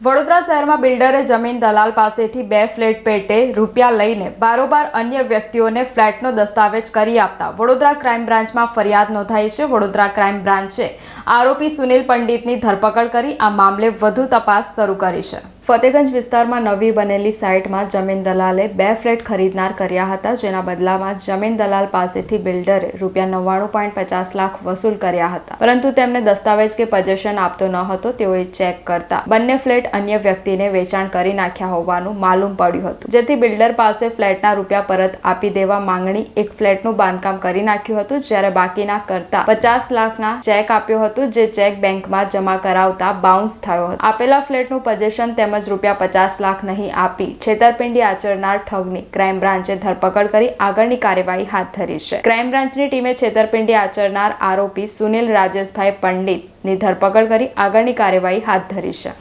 વડોદરા શહેરમાં બિલ્ડરે જમીન દલાલ પાસેથી બે ફ્લેટ પેટે રૂપિયા લઈને બારોબાર અન્ય વ્યક્તિઓને ફ્લેટનો દસ્તાવેજ કરી આપતા વડોદરા ક્રાઇમ બ્રાન્ચમાં ફરિયાદ નોંધાઈ છે. વડોદરા ક્રાઇમ બ્રાન્ચે આરોપી સુનિલ પંડિતની ધરપકડ કરી આ મામલે વધુ તપાસ શરૂ કરી છે. ફતેગંજ વિસ્તારમાં નવી બનેલી સાઇટમાં જમીન દલાલે બે ફ્લેટ ખરીદનાર કર્યા હતા. જેના બદલામાં જમીન દલાલ પાસેથી બિલ્ડરે રૂપિયા નવ્વાણું પોઈન્ટ પચાસ લાખ વસૂલ કર્યા હતા. પરંતુ તેમને દસ્તાવેજ કે પજેશન આપતો ન હતો, તેઓએ ચેક કરતા બંને ફ્લેટ અન્ય વ્યક્તિને વેચાણ કરી નાખ્યા હોવાનું માલુમ પડ્યું હતું. જેથી બિલ્ડર પાસે ફ્લેટના રૂપિયા પરત આપી દેવા માંગણી એક ફ્લેટનું બાંધકામ કરી નાખ્યું હતું, જ્યારે બાકીના કરતા પચાસ લાખના ચેક આપ્યો હતો, જે ચેક બેંકમાં જમા કરાવતા બાઉન્સ થયો હતો. આપેલા ફ્લેટનું પજેશન તેમજ રૂપિયા પચાસ લાખ નહીં આપી છેતરપિંડી આચરનાર ઠગની ક્રાઇમ બ્રાન્ચે ધરપકડ કરી આગળની કાર્યવાહી હાથ ધરી છે. ક્રાઇમ બ્રાન્ચની ટીમે છેતરપિંડી આચરનાર આરોપી સુનિલ રાજેશભાઈ પંડિતની ધરપકડ કરી આગળની કાર્યવાહી હાથ ધરી છે.